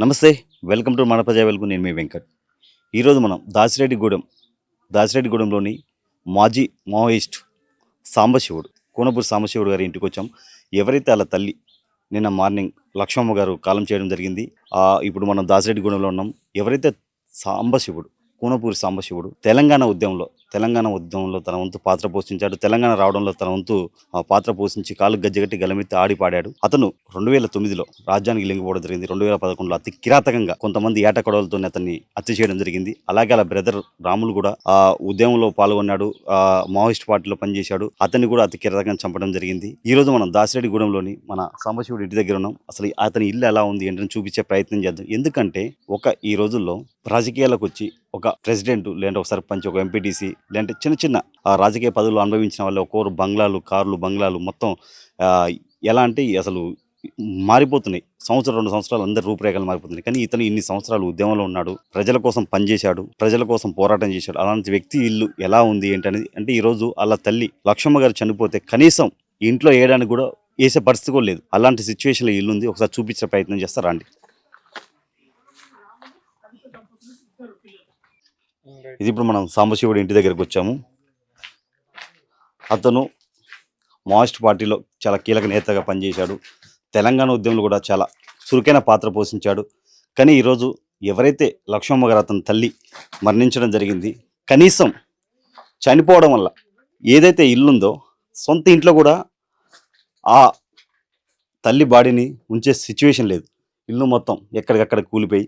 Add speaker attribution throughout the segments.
Speaker 1: నమస్తే welcome to మన ప్రజా వెలుగు. నేను మీ వెంకట్. ఈరోజు మనం దాసిరెడ్డిగూడెం దాసిరెడ్డిగూడెంలోని మాజీ మావోయిస్ట్ సాంబశివుడు కోనపూరి సాంబశివుడు గారి ఇంటికి వచ్చాం ఎవరైతే వాళ్ళ తల్లి నిన్న మార్నింగ్ లక్ష్మమ్మ గారు కాలం చేయడం జరిగింది ఇప్పుడు మనం దాసిరెడ్డిగూడెంలో ఉన్నాం. ఎవరైతే సాంబశివుడు కూనపూరి సాంబశివుడు తెలంగాణ ఉద్యమంలో తెలంగాణ ఉద్యమంలో తన వంతు పాత్ర పోషించాడు. తెలంగాణ రావడంలో తన వంతు ఆ, పాత్ర పోషించి కాలు గజ్జగట్టి గలమెత్తి ఆడి పాడాడు. అతను రెండు వేల తొమ్మిదిలో రాజ్యానికి లింగిపోవడం జరిగింది. రెండు వేల పదకొండులో అతి కిరాతకంగా కొంతమంది ఏటకొడవలతోనే అతన్ని హత్య చేయడం జరిగింది. అలాగే అలా బ్రదర్ రాములు కూడా ఆ ఉద్యమంలో పాల్గొన్నాడు. ఆ మావోయిస్ట్ పార్టీలో పనిచేశాడు. అతన్ని కూడా అతి కిరాతకంగా చంపడం జరిగింది. ఈ రోజు మనం దాసిరెడ్డిగూడెంలోని మన సాంబశివుడి ఇంటి దగ్గర ఉన్నాం. అసలు అతని ఇల్లు ఎలా ఉంది ఏంటని చూపించే ప్రయత్నం చేద్దాం. ఎందుకంటే ఒక ఈ రోజుల్లో రాజకీయాలకు వచ్చి ఒక ప్రెసిడెంట్ లేదంటే ఒక సర్పంచ్ ఒక ఎంపీటీసీ లేదంటే చిన్న చిన్న ఆ రాజకీయ పదవులు అనుభవించిన వాళ్ళు ఒక్కొక్కరు బంగ్లాలు కార్లు బంగ్లాలు మొత్తం ఎలాంటి ఎలా అంటే అసలు మారిపోతున్నాయి. సంవత్సరం రెండు సంవత్సరాలు అందరి రూపురేఖలు మారిపోతున్నాయి. కానీ ఇతను ఇన్ని సంవత్సరాలు ఉద్యమంలో ఉన్నాడు ప్రజల కోసం పనిచేశాడు ప్రజల కోసం పోరాటం చేశాడు. అలాంటి వ్యక్తి ఇల్లు ఎలా ఉంది ఏంటనేది అంటే ఈరోజు వాళ్ళ తల్లి లక్ష్మమ్మ గారు చనిపోతే కనీసం ఇంట్లో వేయడానికి కూడా వేసే పరిస్థితి కూడా లేదు. అలాంటి సిచ్యువేషన్లో ఇల్లు ఉంది ఒకసారి చూపించే ప్రయత్నం చేస్తారా అండి ఇది ఇప్పుడు మనం సాంబశివుడి ఇంటి దగ్గరకు వచ్చాము. అతను మాయిస్ట్ పార్టీలో చాలా కీలక నేతగా పనిచేశాడు. తెలంగాణ ఉద్యమంలో కూడా చాలా చురుకైన పాత్ర పోషించాడు. కానీ ఈరోజు ఎవరైతే లక్ష్మమ్మ గారు అతని తల్లి మరణించడం జరిగింది కనీసం చనిపోవడం వల్ల ఏదైతే ఇల్లుందో సొంత ఇంట్లో కూడా ఆ తల్లి బాడీని ఉంచే సిచ్యువేషన్ లేదు. ఇల్లు మొత్తం ఎక్కడికక్కడ కూలిపోయి.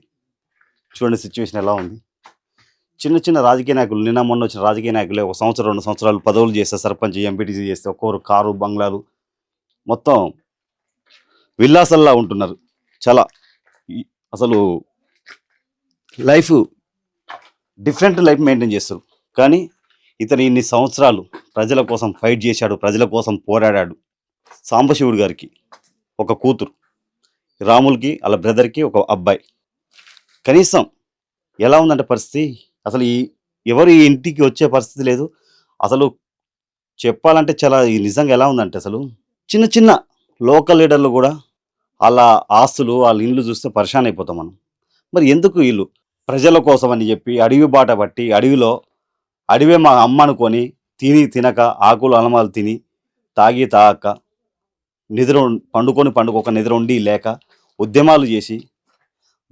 Speaker 1: చూడండి సిచ్యువేషన్ ఎలా ఉంది. చిన్న చిన్న రాజకీయ నాయకులు నిన్న మొన్న వచ్చిన రాజకీయ నాయకులే ఒక సంవత్సరం రెండు సంవత్సరాలు పదవులు చేస్తే సర్పంచ్ ఎంపీటీసీ చేస్తే ఒక్కొక్కరు కారు బంగ్లాలు. మొత్తం విల్లాసల్లా ఉంటున్నారు. చాలా. ఈ- అసలు లైఫ్ డిఫరెంట్ లైఫ్ మెయింటైన్ చేస్తారు. కానీ ఇతను ఇన్ని సంవత్సరాలు ప్రజల కోసం ఫైట్ చేశాడు ప్రజల కోసం పోరాడాడు. సాంబశివుడు గారికి ఒక కూతురు. రాములకి వాళ్ళ బ్రదర్కి ఒక అబ్బాయి. కనీసం ఎలా ఉందంటే పరిస్థితి? అసలు ఈ ఎవరు ఈ ఇంటికి వచ్చే పరిస్థితి లేదు. అసలు చెప్పాలంటే చాలా ఈ నిజంగా ఎలా ఉందంటే అసలు చిన్న చిన్న లోకల్ లీడర్లు కూడా వాళ్ళ ఆస్తులు వాళ్ళ ఇండ్లు చూస్తే పరిశాన్ అయిపోతాం మనం. మరి ఎందుకు వీళ్ళు? ప్రజల కోసం అని చెప్పి అడవి బాట పట్టి అడవిలో అడవే మా అమ్మ అనుకొని తిని తినక ఆకులు అలమాలు తిని తాగి తాగక నిద్ర పండుకొని పండుకోక నిద్ర ఉండి లేక ఉద్యమాలు చేసి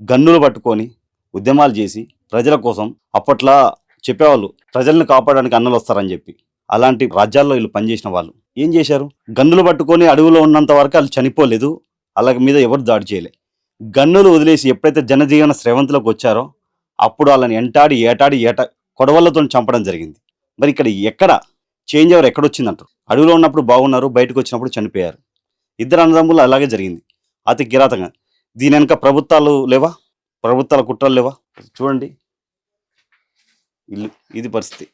Speaker 1: గన్నులు పట్టుకొని ఉద్యమాలు చేసి ప్రజల కోసం అప్పట్లో చెప్పేవాళ్ళు ప్రజల్ని కాపాడడానికి అన్నలు వస్తారని చెప్పి. అలాంటి రాజ్యాల్లో వీళ్ళు పనిచేసిన వాళ్ళు. ఏం చేశారు? గన్నులు పట్టుకొని అడవిలో ఉన్నంత వరకు వాళ్ళు చనిపోలేదు. వాళ్ళ మీద ఎవరు దాడి చేయలే. గన్నులు వదిలేసి ఎప్పుడైతే జనజీవన స్రవంతిలోకి వచ్చారో అప్పుడు వాళ్ళని ఎంటాడి ఏటాడి ఏట కొడవళ్ళతో చంపడం జరిగింది. మరి ఇక్కడ ఎక్కడ చేంజ్ ఎవరు ఎక్కడొచ్చిందంటారు అడవిలో ఉన్నప్పుడు బాగున్నారు బయటకు వచ్చినప్పుడు చనిపోయారు. ఇద్దరు అన్నదమ్ములు అలాగే జరిగింది. అతి కిరాతంగా దీని వెనక ప్రభుత్వాలు లేవా? ప్రభుత్వాల కుట్రలు లేవా? చూడండి. ఇల్లు. ఇది పరిస్థితి.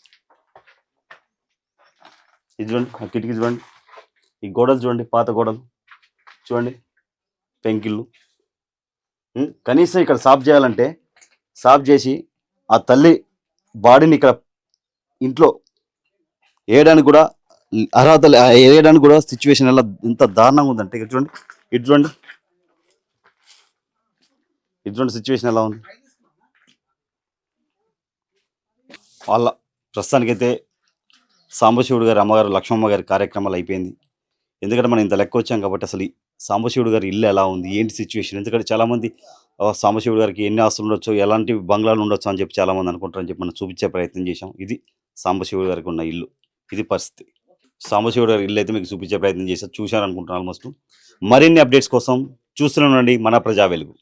Speaker 1: ఇది చూడండి ఆ కిటికీ చూడండి. ఈ గోడలు చూడండి పాత గోడలు. చూడండి పెంకిళ్ళు. కనీసం ఇక్కడ సాఫ్ చేయాలంటే సాఫ్ చేసి ఆ తల్లి బాడీని ఇక్కడ ఇంట్లో వేయడానికి కూడా అర్హత వేయడానికి కూడా సిచ్యువేషన్ ఎలా ఎంత దారుణంగా ఉందంటే ఇక్కడ చూడండి ఇటు చూడండి. ఇటు చూడండి సిచ్యువేషన్ ఎలా ఉంది. వాళ్ళ ప్రస్తుతానికైతే సాంబశివుడు గారి అమ్మగారు లక్ష్మమ్మ గారి కార్యక్రమాలు అయిపోయింది. ఎందుకంటే మనం ఇంత లెక్క వచ్చాం కాబట్టి అసలు సాంబశివుడు గారి ఇల్లు ఎలా ఉంది ఏంటి సిచ్యువేషన్ ఎందుకంటే చాలామంది సాంబశివుడు గారికి ఎన్ని ఆస్తులు ఉండొచ్చు ఎలాంటి బంగ్లాలు ఉండొచ్చు అని చెప్పి చాలామంది అనుకుంటారని చెప్పి మనం చూపించే ప్రయత్నం చేశాం. ఇది సాంబశివుడు గారికి ఉన్న ఇల్లు. ఇది పరిస్థితి. సాంబశివుడు గారి ఇల్లు అయితే మీకు చూపించే ప్రయత్నం చేశారు చూశారనుకుంటున్నాను ఆల్మోస్ట్. మరిన్ని అప్డేట్స్ కోసం చూస్తూనే ఉండండి మన ప్రజా వెలుగు.